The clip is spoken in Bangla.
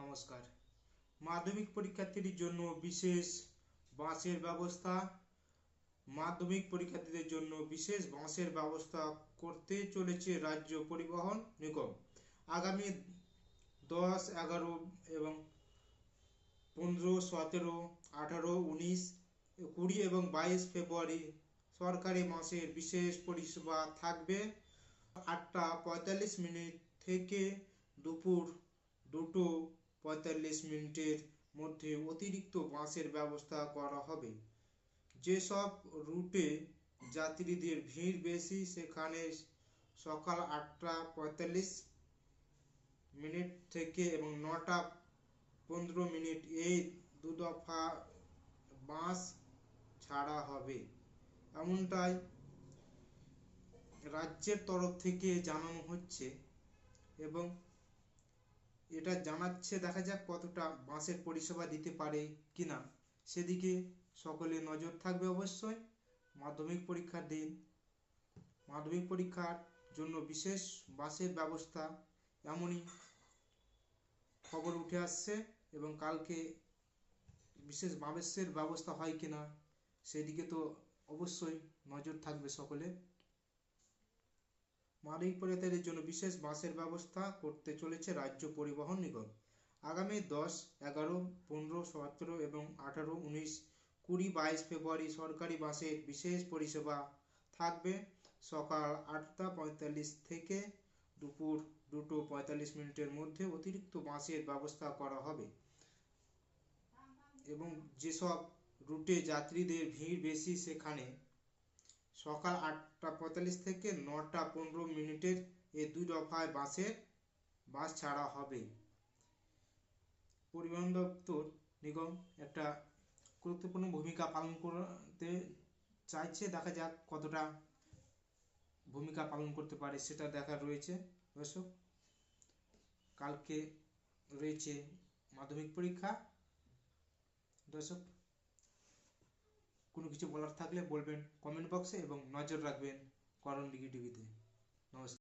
নমস্কার। মাধ্যমিক পরীক্ষার্থীদের জন্য বিশেষ বাসের ব্যবস্থা, মাধ্যমিক পরীক্ষার্থীদের জন্য বিশেষ বাসের ব্যবস্থা করতে চলেছে রাজ্য পরিবহন নিগম। আগামী দশ, এগারো এবং পনেরো, সতেরো, আঠারো, উনিশ, কুড়ি এবং বাইশ ফেব্রুয়ারি সরকারি মাসের বিশেষ পরিষেবা থাকবে আটটা পঁয়তাল্লিশ মিনিট থেকে দুপুর দুটো পঁয়তাল্লিশ মিনিটের মধ্যে অতিরিক্ত বাসের ব্যবস্থা করা হবে। যেসব রুটে যাত্রীদের ভিড় বেশি, সেখানে সকাল আটটা পঁয়তাল্লিশ মিনিট থেকে এবং নটা পনেরো মিনিট এই দু দফা বাস ছাড়া হবে। এমনটাই রাজ্যের তরফ থেকে জানানো হচ্ছে এবং এটা জানাচ্ছে, দেখা যাক কতটা বাসের পরিষেবা দিতে পারে কিনা। সেদিকে সকলে নজর থাকবে অবশ্যই। মাধ্যমিক পরীক্ষার দিন। মাধ্যমিক পরীক্ষার জন্য বিশেষ বাসের ব্যবস্থা এমনই খবর উঠে আসছে এবং কালকে বিশেষ বাসের ব্যবস্থা হয় কিনা, সেদিকে তো অবশ্যই নজর থাকবে সকলে। পরীক্ষার্থীদের জন্য বিশেষ বাসের ব্যবস্থা করতে চলেছে রাজ্য পরিবহন নিগম। আগামী দশ, এগারো, পনেরো, সতেরো এবং আঠারো, উনিশ, কুড়ি, বাইশ ফেব্রুয়ারি সরকারি বাসের বিশেষ পরিষেবা থাকবে। সকাল আটটা পঁয়তাল্লিশ থেকে দুপুর দুটো পঁয়তাল্লিশ মিনিটের মধ্যে অতিরিক্ত বাসের ব্যবস্থা করা হবে। এবং যেসব রুটে যাত্রীদের ভিড় বেশি সেখানে সকাল আটটা পঁয়তাল্লিশ থেকে নটা পনেরো মিনিটের এই দুই দফায় বাসের বাস ছাড়া হবে। পরিবহন দপ্তর নিগম একটা গুরুত্বপূর্ণ ভূমিকা পালন করতে চাইছে। দেখা যাক কতটা ভূমিকা পালন করতে পারে সেটা দেখার রয়েছে। দর্শক, কালকে রয়েছে মাধ্যমিক পরীক্ষা। দর্শক কোনো কিছু বলার থাকলে বলবেন কমেন্ট বক্সে এবং নজর রাখবেন করণ ডিগ্রি টিভিতে। নমস্কার।